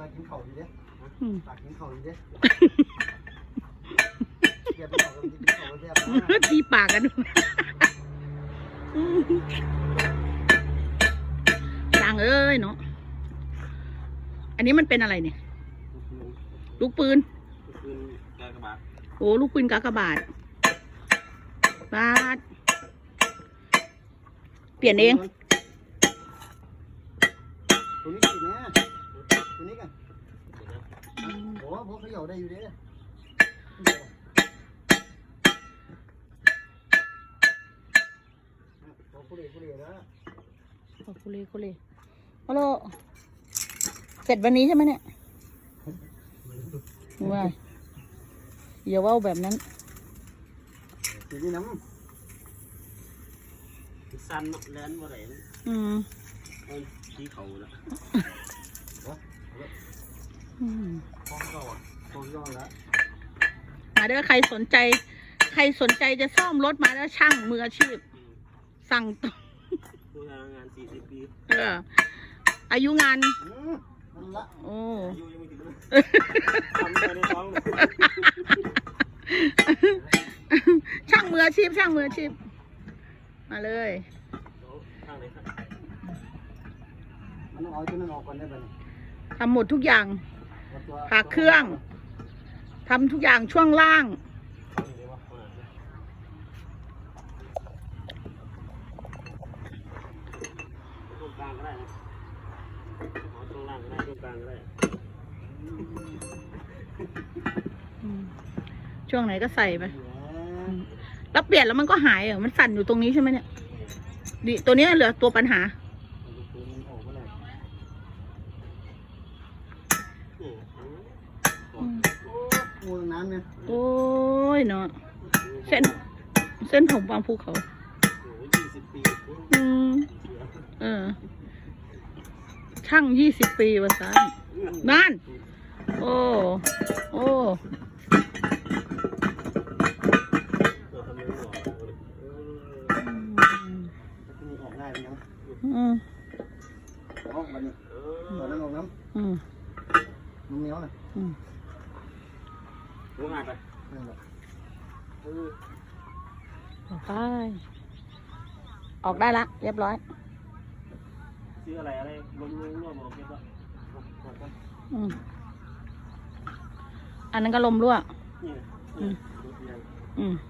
มากินข้าวดีเด้อืมตักกินข้าวดีเด้เก็บไปบอกกันกินข้าวแซ่บนะทีปากกันจางเอ้ยเนาะ อันนี้มันเป็นอะไรเนี่ย ลูกปืนคืนกากระบาดโอ้ ลูกปืนกากบาทบาทเปลี่ยนเอง ตัวนี้กินนะ ตัวนี้กันโอ้พวกเขย่าได้อยู่เด้โอ้คุเรคุเรนะโอ้คุเลคุเลฮัลโหลเสร็จวันนี้ใช่ไหมเนี่ยว่าอย่าเว่าแบบนั้นทีนี้น้สั้นแลนบ่ได้อืมเอาที่เขาแล้วอืมำพองก็พองก็แล้วมาเด้อใครสนใจ ใครสนใจจะซ่อมรถมาแล้วช่างมืออาชีพ สั่งตรงผู้ทำงาน40ปีเออ อายุงาน อืมนั่นละโอ้อายุยังไม่ถึงเลยทำไปในท้องเลยช่างมืออาชีพ ช่างมืออาชีพ มาเลยข้างไหนครับมันต้องเอาตัวนั้นออกก่อนได้ป่ะเนี่ย ทำหมดทุกอย่าง เอาตักเครื่องทำทุกอย่างช่วงล่าง ช่วงไหนก็ใส่ไปแล้วเปลี่ยนแล้วมันก็หายเหรอมันสั่นอยู่ตรงนี้ใช่ไหมเนี่ยดิตัวเนี้ยเหลือตัวปัญหา เอาลูกปืนมันออกมาเลย นี่ โอ้ งูน้ำเนี่ยโอ้ยเนาะเส้น เส้นผมบางภูเขาโอ้ยี่สิบปีอืมเออ ช่างยี่สิบปีวะซานนั่น โอ้ โอ้เราทำยังไงหรอทีนี้ออกง่ายไปยังอืมออกมาเนี่ยเอตอนนั้นออกน้อืมำ น้ำเหนียวนะอืมรู้งานไปนั่นแหละเออออกไปออกได้ละ เรียบร้อย ซื้ออะไรอะไรรวมรวมรวมบอกเก็บว่าออกกันอืมอันนั้นก็ลมรั่ว นี่อืม รถใหญ่อืมเ